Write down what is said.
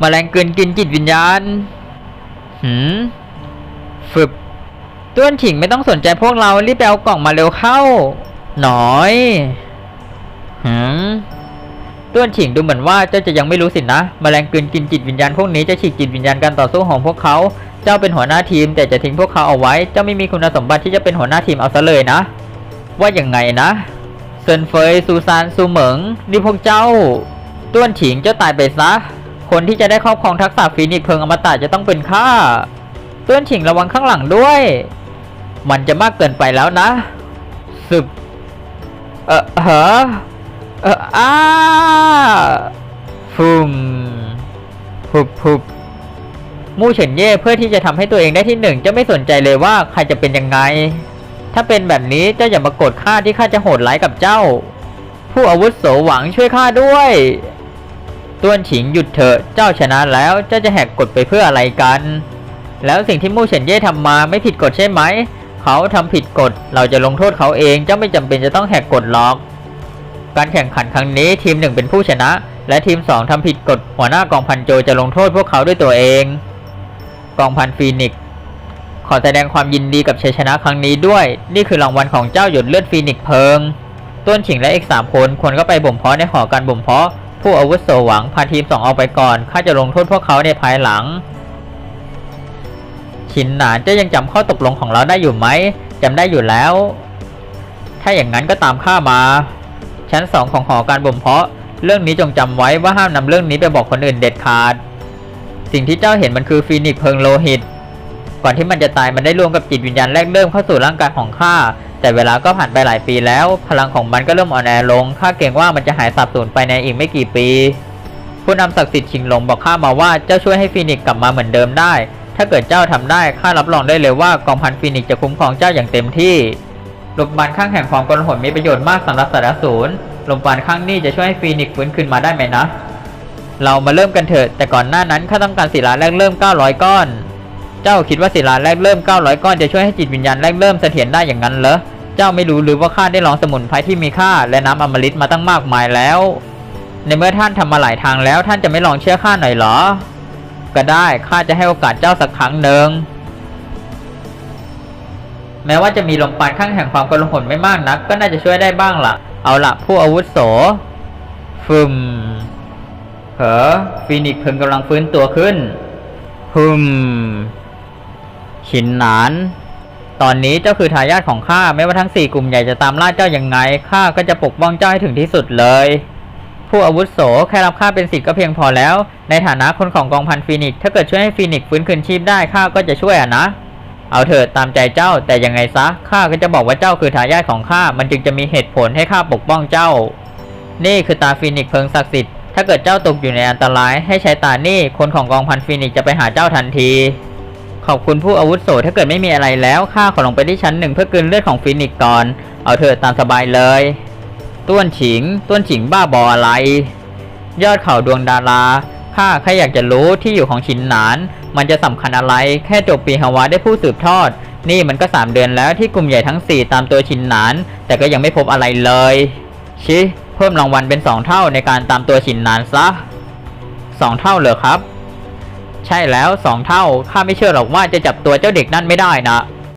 มแมลงกลืนกินจิตวิญญาณ หืม ฝึบต้วนถิงไม่ต้องสนใจพวกเรา รีบไปเอากล่องมาเร็วเข้า หน่อย หืมต้วนถิงดูเหมือนว่าเจ้าจะยังไม่รู้สินะแมลงกลืนกินจิตวิญญาณพวกนี้จะฉีกจิตวิญญาณการต่อสู้ของพวกเขา เจ้าเป็นหัวหน้าทีม แต่จะทิ้งพวกเขาเอาไว้ เจ้าไม่มีคุณสมบัติที่จะเป็นหัวหน้าทีมเอาซะเลยนะ ว่าอย่างไงนะ เซินเฟยซูซานซูเหมิงนี่พวกเจ้า ต้วนถิงเจ้าตายไปซะ คนที่จะได้ครอบครองทักษะฟีนิกเพลิงอมตะจะต้องเป็นข้าต้วนถิงระวังข้างหลังด้วย มันจะมากเกินไปแล้วนะสึบเออเหรอเอออ้าฟุมพุบพุบมู่เฉินเย่เพื่อที่จะทำให้ตัวเองได้ที่หนึ่งจะไม่สนใจเลยว่าใครจะเป็นยังไง ถ้าเป็นแบบนี้เจ้าอย่ามากดข้าที่ข้าจะโหดร้ายกับเจ้า ผู้อาวุโสหวังช่วยข้าด้วย ต้วนฉิงหยุดเถอะเจ้าชนะแล้วเจ้าจะแหกกฎไปเพื่ออะไรกัน แล้วสิ่งที่มู่เฉินเย่ทำมาไม่ผิดกฎใช่ไหม เขาทำผิดกฎเราจะลงโทษเขาเองเจ้าไม่จำเป็นจะต้องแหกกฎหรอก การแข่งขันครั้งนี้ทีมหนึ่งเป็นผู้ชนะ และทีมสองทำผิดกฎหัวหน้ากองพันโจจะลงโทษพวกเขาด้วยตัวเอง กองพันฟีนิกซ์ขอแสดงความยินดีกับชัยชนะครั้งนี้ด้วย นี่คือรางวัลของเจ้าหยดเลือดฟีนิกซ์เพิง ต้นฉิงและอีกสามคนควรก็ไปบ่มเพาะในหอการบ่มเพาะ ผู้อาวุโสหวังพาทีมสองออกไปก่อนข้าจะลงโทษพวกเขาในภายหลัง ชินหนานเจ้ายังจำข้อตกลงของเราได้อยู่ไหมจำได้อยู่แล้ว ถ้าอย่างนั้นก็ตามข้ามา ชั้นสองของหอการบ่มเพาะ เรื่องนี้จงจำไว้ว่าห้ามนำเรื่องนี้ไปบอกคนอื่นเด็ดขาด สิ่งที่เจ้าเห็นมันคือฟีนิกซ์เพลิงโลหิต ก่อนที่มันจะตายมันได้รวมกับจิตวิญญาณแรกเริ่มเข้าสู่ร่างกายของข้า แต่เวลาก็ผ่านไปหลายปีแล้ว พลังของมันก็เริ่มอ่อนแอลงข้าเกรงว่ามันจะหายสาบสูญไปในอีกไม่กี่ปี ผู้นำศักดิ์สิทธิ์ชิงหลงบอกข้ามาว่าเจ้าช่วยให้ฟีนิกซ์กลับมาเหมือนเดิมได้ ถ้าเกิดเจ้าทำได้ข้ารับรองได้เลยว่ากองพันฟีนิกซ์จะคุ้มครองเจ้าอย่างเต็มที่ลมปานข้างแห่งความกลหนมีประโยชน์มากสำหรับสารสูรลมปานข้างนี้จะช่วยให้ฟีนิกซ์ฟื้นคืนมาได้ไหมนะ เรามาเริ่มกันเถอะ แต่ก่อนหน้านั้นข้าต้องการศิลาแรกเริ่ม 900 ก้อน เจ้าคิดว่าศิลาแรกเริ่ม 900 ก้อนจะช่วยให้จิตวิญญาณแรกเริ่มเสถียรได้อย่างนั้นเหรอ เจ้าไม่รู้หรือว่าข้าได้ลองสมุนไพรที่มีค่า และน้ำอมฤตมาตั้งมากมายแล้ว ในเมื่อท่านทำมาหลายทางแล้ว ท่านจะไม่ลองเชื่อข้าหน่อยเหรอ ก็ได้ข้าจะให้โอกาสเจ้าสักครั้งหนึ่งแม้ว่าจะมีลมปานข้างแห่งความกลหนไม่มากนัก ก็น่าจะช่วยได้บ้างล่ะ เอาละผู้อาวุโสฟึมเหอฟีนิกเพิ่งกำลังฟื้นตัวขึ้นฮึมชินหนาน ตอนนี้เจ้าคือทายาทของข้าไม่ว่าทั้งสี่กลุ่มใหญ่จะตามล่าเจ้ายังไงข้าก็จะปกป้องเจ้าให้ถึงที่สุดเลย ผู้อาวุโสแค่รับข้าเป็นสิทธิ์ก็เพียงพอแล้ว ในฐานะคนของกองพันฟีนิกซ์ถ้าเกิดช่วยให้ฟีนิกซ์ฟื้นคืนชีพได้ข้าก็จะช่วยอะนะ เอาเถิดตามใจเจ้าแต่ยังไงซะข้าก็จะบอกว่าเจ้าคือทายาทของข้ามันจึงจะมีเหตุผลให้ข้าปกป้องเจ้า นี่คือตาฟีนิกซ์เพิงศักดิ์สิทธิ์ถ้าเกิดเจ้าตกอยู่ในอันตราย ให้ใช้ตานี่คนของกองพันฟีนิกซ์จะไปหาเจ้าทันที ขอบคุณผู้อาวุโสถ้าเกิดไม่มีอะไรแล้วข้าขอลงไปที่ชั้นหนึ่งเพื่อกลืนเลือดของฟีนิกก่อน เอาเถิดตามสบายเลย ต้วนฉิง ต้วนฉิงบ้าบออะไร ยอดเขาดวงดารา ข้าแค่อยากจะรู้ที่อยู่ของชินหนาน มันจะสำคัญอะไร แค่จบปีฮาวาได้ผู้สืบทอด นี่มันก็สามเดือนแล้วที่กลุ่มใหญ่ทั้งสี่ตามตัวชินหนาน แต่ก็ยังไม่พบอะไรเลย ชิ เพิ่มรางวัลเป็นสองเท่าในการตามตัวชินหนานซะสองเท่าเหรอครับ ใช่แล้วสองเท่าข้าไม่เชื่อหรอกว่าจะจับตัวเจ้าเด็กนั่นไม่ได้นะ